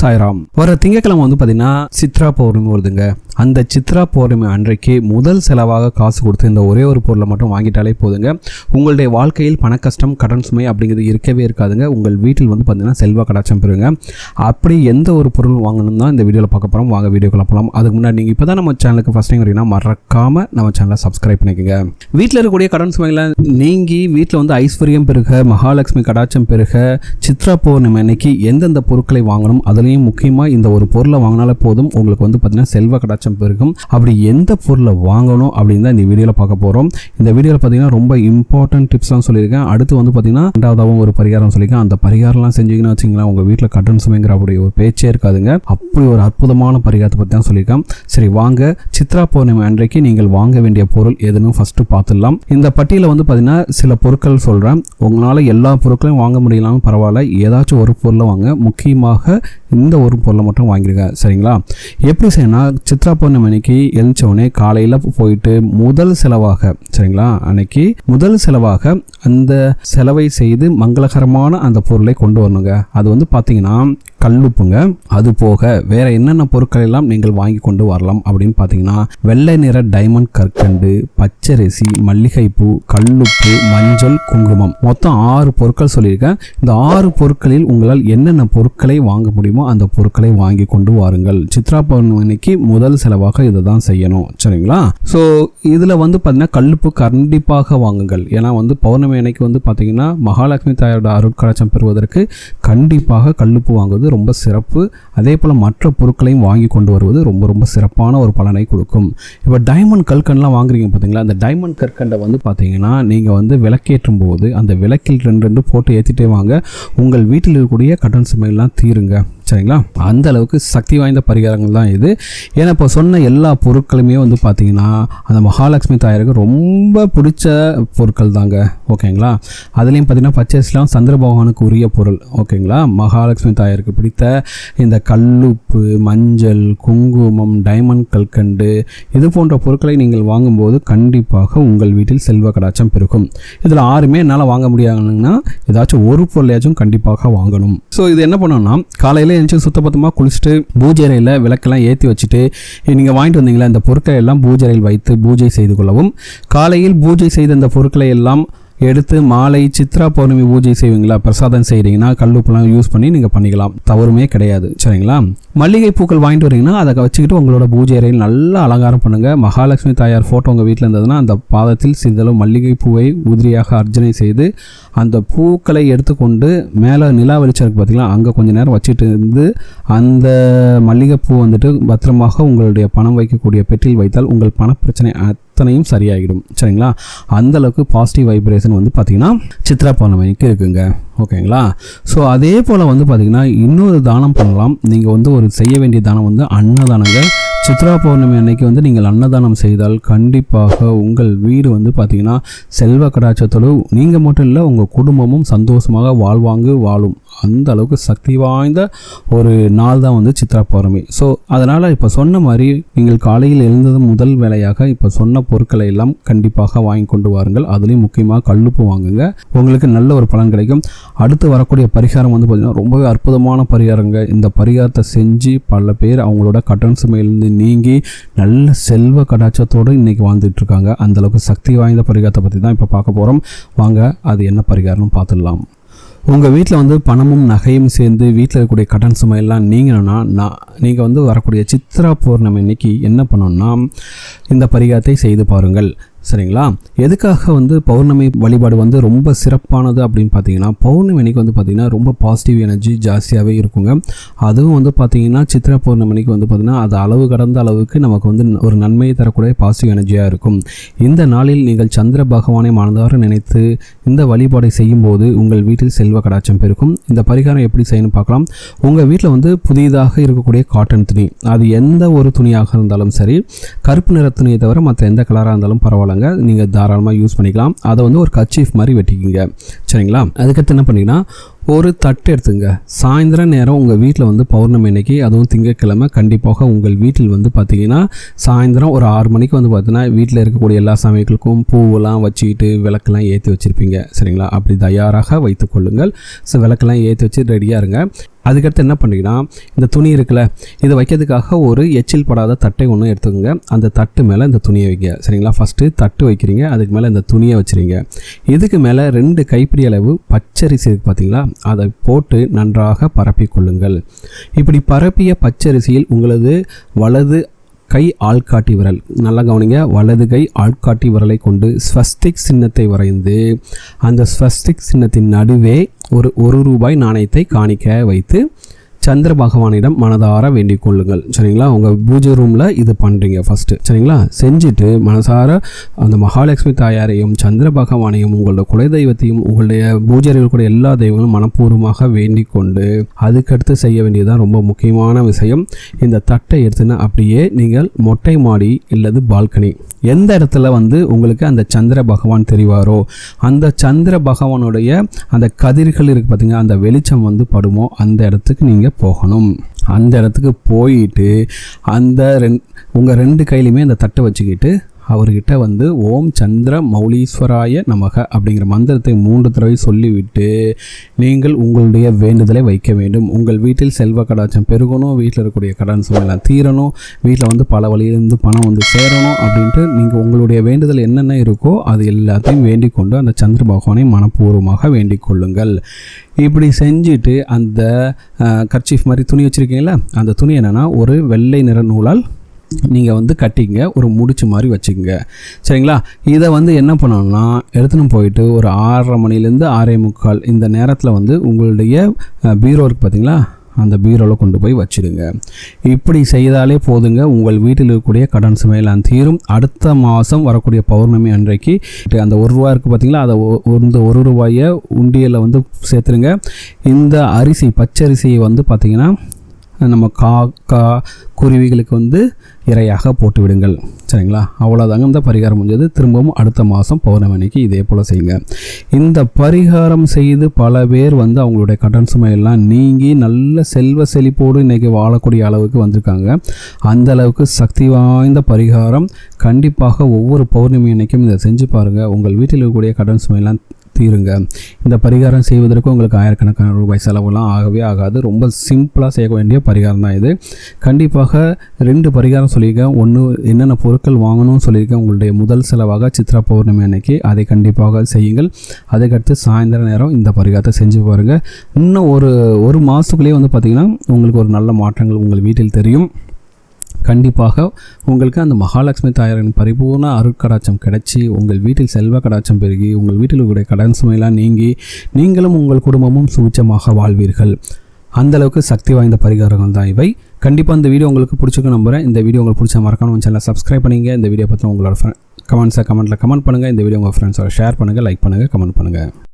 சாய்ராம். வர திங்கக்கிழமை வந்து பார்த்தீங்கன்னா சித்ரா பௌர்ணமி வருதுங்க. அந்த சித்ரா பௌர்ணமி அன்றைக்கு முதல் செலவாக காசு கொடுத்து இந்த ஒரே ஒரு பொருளை மட்டும் வாங்கிட்டாலே போதுங்க. உங்களுடைய வாழ்க்கையில் பண கஷ்டம் கடன் சுமை அப்படிங்கிறது இருக்கவே இருக்காதுங்க. உங்கள் வீட்டில் வந்து பார்த்தீங்கன்னா செல்வ கடாச்சம் பெறுங்க. அப்படி எந்த ஒரு பொருள் வாங்கணும் தான் இந்த வீடியோவில் பார்க்க போகிறோம் வாங்க வீடியோக்குள்ள போகலாம் அதுக்கு முன்னாடி நீங்கள் இப்போ தான் நம்ம சேனலுக்கு ஃபஸ்ட் டைம் வரீங்கன்னா மறக்காமல் நம்ம சேனலை சப்ஸ்கிரைப் பண்ணிக்கோங்க. வீட்டில் இருக்கக்கூடிய கடன் சுமைகளை நீங்கி வீட்டில் வந்து ஐஸ்வர்யம் பெருக மகாலட்சுமி கடாச்சம் பெருக சித்ரா பௌர்ணமி அன்னைக்கு எந்தெந்த பொருட்களை வாங்கணும் அதுலேயும் முக்கியமாக இந்த ஒரு பொருளை வாங்கினாலே போதும். உங்களுக்கு வந்து பார்த்தீங்கன்னா செல்வ கடாச்சம் பெருகும் அப்படி எந்த பொருளை வாங்கணும் அப்படின்னு தான் இந்த வீடியோவில் பார்க்க போகிறோம் இந்த வீடியோவில் பார்த்தீங்கன்னா ரொம்ப இம்பார்ட்டன்ட் டிப்ஸ்லாம் சொல்லியிருக்கேன். அடுத்து வந்து பார்த்தீங்கன்னா ரெண்டாவதாகவும் ஒரு பரிகாரம் சொல்லியிருக்கேன். அந்த பரிகாரம்லாம் செஞ்சீங்கன்னா வச்சிங்களா உங்கள் வீட்டில் கடன் சுமைங்கிற அப்படி ஒரு பேச்சே இருக்காதுங்க. அப்படி ஒரு அற்புதமான பரிகாரத்தை பற்றி தான் சொல்லியிருக்கேன். சரி வாங்க. சித்ரா பௌர்ணமி அன்றைக்கு நீங்கள் வாங்க வேண்டிய பொருள் எதுன்னு ஃபஸ்ட்டு பார்த்துடலாம். இந்த பட்டியலில் வந்து பார்த்தீங்கன்னா சில பொருட்கள் சொல்கிறேன் உங்களால் எல்லா பொருட்களையும் வாங்க முடியலாம்னு பரவாயில்ல. ஏதாச்சும் ஒரு பொருளை வாங்க. முக்கியமாக இந்த ஒரு பொருளை மட்டும் வாங்கியிருக்கேன் சரிங்களா? எப்படி செய்யணும் சித்ரா பௌர்ணமி அன்னைக்கு எழுந்தவுடனே காலையில் போயிட்டு முதல் செலவாக சரிங்களா அன்னைக்கு முதல் செலவாக அந்த செலவை செய்து மங்களகரமான அந்த பொருளை கொண்டு வரணுங்க. அது வந்து பார்த்தீங்கன்னா கல்லுப்புங்க அது போக வேற என்னென்ன பொருட்கள் எல்லாம் நீங்கள் வாங்கி கொண்டு வரலாம் அப்படின்னு பார்த்தீங்கன்னா வெள்ளை நிற டைமண்ட் கற்கண்டு பச்சரிசி மல்லிகைப்பூ கல்லுப்பு மஞ்சள் குங்குமம். மொத்தம் ஆறு பொருட்கள் சொல்லியிருக்கேன். இந்த ஆறு பொருட்களில் உங்களால் என்னென்ன பொருட்களை வாங்க முடியுமோ அந்த பொருட்களை வாங்கி கொண்டு வாருங்கள். சித்ரா பௌர்ணமிக்கு முதல் செலவாக இதை தான் செய்யணும். சரிங்களா? ஸோ இதில் வந்து பார்த்தீங்கன்னா கல்லுப்பு கண்டிப்பாக வாங்குங்கள். ஏன்னா வந்து பௌர்ணமி அன்னைக்கு வந்து பார்த்தீங்கன்னா மகாலட்சுமி தாயோட அருட்கலாச்சம் பெறுவதற்கு கண்டிப்பாக கல்லுப்பு வாங்குவது ரொம்ப சிறப்பு. அதே போல் மற்ற பொருட்களையும் வாங்கி கொண்டு வருவது ரொம்ப ரொம்ப சிறப்பான ஒரு பலனை கொடுக்கும். இப்போ டைமண்ட் கற்கண்டெலாம் வாங்குறீங்க பார்த்தீங்களா அந்த டைமண்ட் கற்கண்டை வந்து பார்த்தீங்கன்னா நீங்கள் வந்து விளக்கேற்றும் போது அந்த விளக்கில் ரெண்டு ரெண்டு போட்டு ஏற்றிட்டே வாங்க. உங்கள் வீட்டில் இருக்கக்கூடிய கடன் சுமையெல்லாம் தீருங்க. சரிங்களா? அந்த அளவுக்கு சக்தி வாய்ந்த பரிகாரங்கள் தான் இது. ஏன்னா இப்போ சொன்ன எல்லா பொருட்களுமே வந்து பார்த்தீங்கன்னா அந்த மகாலட்சுமி தாயாருக்கு ரொம்ப பிடிச்ச பொருட்கள் தாங்க. ஓகேங்களா? அதுலேயும் பார்த்தீங்கன்னா பச்சரிசிலாம் சந்திர பகவானுக்கு உரிய பொருள். ஓகேங்களா? மகாலட்சுமி தாயாருக்கு பிடித்த இந்த கல்லுப்பு மஞ்சள் குங்குமம் டைமண்ட் கல்கண்டு இது போன்ற பொருட்களை நீங்கள் வாங்கும்போது கண்டிப்பாக உங்கள் வீட்டில் செல்வ கடாச்சம் பெருகும். இதில் ஆறுமே என்னால் வாங்க முடியாதுன்னா ஏதாச்சும் ஒரு பொருளையாச்சும் கண்டிப்பாக வாங்கணும். ஸோ இது என்ன பண்ணோம்னா காலையில் எழுந்துச்சு சுத்தபத்தமாக குளிச்சுட்டு பூஜை அறையில் விளக்கெல்லாம் ஏற்றி வச்சுட்டு நீங்கள் வாங்கிட்டு வந்தீங்களா? இந்த பொருட்களை எல்லாம் பூஜை அறையில் வைத்து பூஜை செய்து கொள்ளவும் காலையில் பூஜை செய்த அந்த பொருட்களை எல்லாம் எடுத்து மாலை சித்ரா பௌர்ணமி பூஜை செய்வீங்களா? பிரசாதம் செய்கிறீங்கன்னா கல்லுப்பெல்லாம் யூஸ் பண்ணி நீங்கள் பண்ணிக்கலாம். தவறுமே கிடையாது. சரிங்களா? மல்லிகை பூக்கள் வாங்கிட்டு வரீங்கன்னா அதை வச்சுக்கிட்டு உங்களோட பூஜை அறையில் நல்லா அலங்காரம் பண்ணுங்கள் மகாலட்சுமி தாயார் ஃபோட்டோ உங்கள் வீட்டில் இருந்ததுன்னா அந்த பாதத்தில் சிறிதளவு மல்லிகை பூவை உதிரியாக அர்ச்சனை செய்து அந்த பூக்களை எடுத்துக்கொண்டு மேலே நிலா வெளிச்சம் இருக்குது பார்த்தீங்களா அங்கே கொஞ்சம் நேரம் வச்சுட்டு இருந்து அந்த மல்லிகைப்பூ வந்துட்டு பத்திரமாக உங்களுடைய பணம் வைக்கக்கூடிய பெட்டில் வைத்தால் உங்கள் பணப்பிரச்சனை அத்தனையும் சரியாகிடும் சரிங்களா? அந்தளவுக்கு பாசிட்டிவ் வைப்ரேஷன் வந்து பார்த்திங்கன்னா சித்ரா பௌர்ணமிக்கு இருக்குங்க. ஓகேங்களா? ஸோ அதே போல் வந்து பார்த்திங்கன்னா இன்னொரு தானம் பண்ணலாம். நீங்கள் வந்து ஒரு செய்ய வேண்டிய தானம் வந்து அன்னதானங்க. சித்ரா பௌர்ணமி அன்னைக்கு வந்து நீங்கள் அன்னதானம் செய்தால் கண்டிப்பாக உங்கள் வீடு வந்து பார்த்திங்கன்னா செல்வ கடாச்சத்தோடு நீங்கள் மட்டும் இல்லை உங்கள் குடும்பமும் சந்தோஷமாக வாழ்வாங்கு வாழும். அந்த அளவுக்கு சக்தி வாய்ந்த ஒரு நாள் தான் வந்து சித்ரா பௌர்ணமி ஸோ அதனால் இப்போ சொன்ன மாதிரி நீங்கள் காலையில் எழுந்தது முதல் வேலையாக இப்போ சொன்ன பொருட்களை எல்லாம் கண்டிப்பாக வாங்கி கொண்டு வாருங்கள். அதுலேயும் முக்கியமாக கல்லுப்பு வாங்குங்க. உங்களுக்கு நல்ல ஒரு பலன் கிடைக்கும். அடுத்து வரக்கூடிய பரிகாரம் வந்து பார்த்திங்கன்னா ரொம்பவே அற்புதமான பரிகாரங்க. இந்த பரிகாரத்தை செஞ்சு பல பேர் அவங்களோட கடன் சுமையிலிருந்து நீங்கி நல்ல செல்வ கடாச்சத்தோடு இன்றைக்கி வாழ்ந்துட்டு இருக்காங்க அந்தளவுக்கு சக்தி வாய்ந்த பரிகாரத்தை பற்றி தான் இப்போ பார்க்க போகிறோம் வாங்க அது என்ன பரிகாரம்னு பார்த்துடலாம். உங்கள் வீட்டில் வந்து பணமும் நகையும் சேர்ந்து வீட்டில் இருக்கக்கூடிய கடன் சுமையெல்லாம் நீங்கணும்னா நான் நீங்கள் வந்து வரக்கூடிய சித்ரா பௌர்ணமி இன்னைக்கு என்ன பண்ணோன்னா இந்த பரிகாரத்தை செய்து பாருங்கள். சரிங்களா? எதுக்காக வந்து பௌர்ணமி வழிபாடு வந்து ரொம்ப சிறப்பானது அப்படின்னு பார்த்தீங்கன்னா பௌர்ணமி அன்னைக்கு வந்து பார்த்திங்கன்னா ரொம்ப பாசிட்டிவ் எனர்ஜி ஜாஸ்தியாகவே இருக்குங்க. அதுவும் வந்து பார்த்திங்கன்னா சித்திரை பௌர்ணமிக்கு வந்து பார்த்திங்கன்னா அது அளவு கடந்த அளவுக்கு நமக்கு வந்து ஒரு நன்மையை தரக்கூடிய பாசிட்டிவ் எனர்ஜியாக இருக்கும். இந்த நாளில் நீங்கள் சந்திர பகவானை மனதார நினைத்து இந்த வழிபாடை செய்யும்போது உங்கள் வீட்டில் செல்வ கடாச்சம் பெருக்கும் இந்த பரிகாரம் எப்படி செய்யணும் பார்க்கலாம். உங்கள் வீட்டில் வந்து புதிதாக இருக்கக்கூடிய காட்டன் துணி. அது எந்த ஒரு துணியாக இருந்தாலும் சரி கருப்பு நிற துணியை தவிர மற்ற எந்த கலராக இருந்தாலும் பரவாயில்ல. பரவாயில்லங்க நீங்கள் தாராளமாக யூஸ் பண்ணிக்கலாம். அதை வந்து ஒரு கச்சீஃப் மாதிரி வெட்டிக்கிங்க. சரிங்களா? அதுக்கடுத்து என்ன பண்ணிங்கன்னா ஒரு தட்டு எடுத்துங்க. சாயந்தர நேரம் உங்கள் வீட்டில் வந்து பௌர்ணமி அன்னைக்கு அதுவும் திங்கட்கிழமை கண்டிப்பாக உங்கள் வீட்டில் வந்து பார்த்தீங்கன்னா சாயந்தரம் ஒரு ஆறு மணிக்கு வந்து பார்த்தீங்கன்னா வீட்டில் இருக்கக்கூடிய எல்லா சமையலுக்கும் பூவெல்லாம் வச்சுக்கிட்டு விளக்கெல்லாம் ஏற்றி வச்சுருப்பீங்க. சரிங்களா? அப்படி தயாராக வைத்துக்கொள்ளுங்கள் ஸோ விளக்கெல்லாம் ஏற்றி வச்சு ரெடியாக இருங்க. அதுக்கடுத்து என்ன பண்ணிங்கன்னா இந்த துணி இருக்குல்ல இதை வைக்கிறதுக்காக ஒரு எச்சில் படாத தட்டை ஒன்று எடுத்துக்கோங்க. அந்த தட்டு மேலே இந்த துணியை வைங்க. சரிங்களா? ஃபஸ்ட்டு தட்டு வைக்கிறீங்க. அதுக்கு மேலே இந்த துணியை வச்சுருங்க. இதுக்கு மேலே ரெண்டு கைப்பிடி அளவு பச்சரிசி இருக்குது பார்த்தீங்களா அதை போட்டு நன்றாக பரப்பி கொள்ளுங்கள். இப்படி பரப்பிய பச்சரிசியில் உங்களது வலது கை ஆள்காட்டி விரல். நல்லா கவனிங்க. வலது கை ஆள்காட்டி விரலை கொண்டு ஸ்வஸ்திக் சின்னத்தை வரைந்து அந்த ஸ்வஸ்திக் சின்னத்தின் நடுவே ஒரு ஒரு ரூபாய் நாணயத்தை காணிக்க வைத்து சந்திர பகவானிடம் மனதார வேண்டிக் கொள்ளுங்கள். சரிங்களா? உங்கள் பூஜை ரூமில் இது பண்ணுறீங்க ஃபஸ்ட்டு சரிங்களா? செஞ்சுட்டு மனசார அந்த மகாலட்சுமி தாயாரையும் சந்திர பகவானையும் உங்களோட குலதெய்வத்தையும் உங்களுடைய பூஜைகள் கூட எல்லா தெய்வங்களும் மனப்பூர்வமாக வேண்டிக் கொண்டு அதுக்கடுத்து செய்ய வேண்டியதுதான் ரொம்ப முக்கியமான விஷயம். இந்த தட்டை எடுத்துன்னா அப்படியே நீங்கள் மொட்டை மாடி இல்லது பால்கனி எந்த இடத்துல வந்து உங்களுக்கு அந்த சந்திர பகவான் தெரிவாரோ அந்த சந்திர பகவானுடைய அந்த கதிர்கள் இருக்குது பார்த்தீங்க அந்த வெளிச்சம் வந்து படுமோ அந்த இடத்துக்கு நீங்கள் போகணும். அந்த இடத்துக்கு போயிட்டு அந்த ரெண் உங்கள் ரெண்டு கையிலையுமே அந்த தட்டை வச்சுக்கிட்டு அவர்கிட்ட வந்து ஓம் சந்திர மௌலீஸ்வராய நமக அப்படிங்கிற மந்திரத்தை மூன்று தடவை சொல்லிவிட்டு நீங்கள் உங்களுடைய வேண்டுதலை வைக்க வேண்டும். உங்கள் வீட்டில் செல்வ கடாச்சம் பெருகணும். வீட்டில் இருக்கக்கூடிய கடன் சுமையெல்லாம் தீரணும். வீட்டில் வந்து பல வழியிலிருந்து பணம் வந்து சேரணும் அப்படின்ட்டு நீங்கள் உங்களுடைய வேண்டுதல் என்னென்ன இருக்கோ அது எல்லாத்தையும் வேண்டிக் கொண்டு அந்த சந்திர பகவானை மனப்பூர்வமாக வேண்டிக் கொள்ளுங்கள். இப்படி செஞ்சுட்டு அந்த கர்ச்சீஃப் மாதிரி துணி வச்சுருக்கீங்களா அந்த துணி என்னென்னா ஒரு வெள்ளை நிற நூலால் நீங்கள் வந்து கட்டிங்க ஒரு முடிச்சு மாதிரி வச்சுக்கோங்க. சரிங்களா? இதை வந்து என்ன பண்ணணும்னா எடுத்துன்னு போயிட்டு ஒரு ஆறரை மணிலேருந்து ஆறே முக்கால் இந்த நேரத்தில் வந்து உங்களுடைய பீரோ இருக்குது பார்த்தீங்களா அந்த பீரோவில் கொண்டு போய் வச்சுடுங்க. இப்படி செய்தாலே போதுங்க. உங்கள் வீட்டில் இருக்கக்கூடிய கடன் சுமையெல்லாம் தீரும். அடுத்த மாதம் வரக்கூடிய பௌர்ணமி அன்றைக்கு அந்த ஒரு ரூபா இருக்குது பார்த்தீங்களா அதை இந்த ஒரு ரூபாயை உண்டியலில் வந்து சேர்த்துருங்க இந்த அரிசி பச்சரிசியை வந்து பார்த்திங்கன்னா நம்ம காக்கா குருவிகளுக்கு வந்து இரையாக போட்டு விடுங்கள் சரிங்களா? அவ்வளோதாங்க இந்த பரிகாரம் முடிஞ்சது. திரும்பவும் அடுத்த மாதம் பௌர்ணமிக்கு இதே போல் செய்யுங்க. இந்த பரிகாரம் செய்து பல பேர் வந்து அவங்களுடைய கடன் சுமையெல்லாம் நீங்கி நல்ல செல்வ செழிப்போடு இன்றைக்கி வாழக்கூடிய அளவுக்கு வந்திருக்காங்க. அந்த அளவுக்கு சக்தி வாய்ந்த பரிகாரம். கண்டிப்பாக ஒவ்வொரு பௌர்ணமி அன்னைக்கும் இதை செஞ்சு பாருங்கள் உங்கள் வீட்டில் இருக்கக்கூடிய கடன் சுமையெல்லாம் தீருங்க. இந்த பரிகாரம் செய்வதற்கு உங்களுக்கு ஆயிரக்கணக்கான ரூபாய் செலவுலாம் ஆகவே ஆகாது. ரொம்ப சிம்பிளாக செய்ய வேண்டிய பரிகாரம் தான் இது. கண்டிப்பாக ரெண்டு பரிகாரம் சொல்லியிருக்கேன். ஒன்று என்னென்ன பொருட்கள் வாங்கணும்னு சொல்லியிருக்கேன். உங்களுடைய முதல் செலவாக சித்ரா பௌர்ணமி அன்னைக்கு. அதை கண்டிப்பாக செய்யுங்கள். அதுக்கடுத்து சாயந்தர நேரம் இந்த பரிகாரத்தை செஞ்சு பாருங்கள் இன்னும் ஒரு ஒரு மாதத்துக்குள்ளேயே வந்து பார்த்திங்கன்னா உங்களுக்கு ஒரு நல்ல மாற்றங்கள் உங்கள் வீட்டில் தெரியும். கண்டிப்பாக உங்களுக்கு அந்த மகாலட்சுமி தாயாரின் பரிபூர்ண அருட்கடாச்சம் கிடைச்சி உங்கள் வீட்டில் செல்வ கடாச்சம் பெருகி உங்கள் வீட்டில் இருக்கக்கூடிய கடன் சுமையெல்லாம் நீங்கி நீங்களும் உங்கள் குடும்பமும் சுவிச்சமாக வாழ்வீர்கள். அந்தளவுக்கு சக்தி வாய்ந்த பரிகாரங்கள் தான் இவை. கண்டிப்பாக இந்த வீடியோ உங்களுக்கு பிடிச்சிக்க நம்புகிறேன் இந்த வீடியோ உங்களுக்கு பிடிச்ச மறக்காம சேனலை சப்ஸ்கிரைப் பண்ணிங்க. இந்த வீடியோ பற்றி உங்களோட கமெண்ட்ஸை கமெண்ட்டில் கமெண்ட் பண்ணுங்கள் இந்த வீடியோ உங்கள் ஃப்ரெண்ட்ஸோட ஷேர் பண்ணுங்கள் லைக் பண்ணுங்கள் கமெண்ட் பண்ணுங்கள்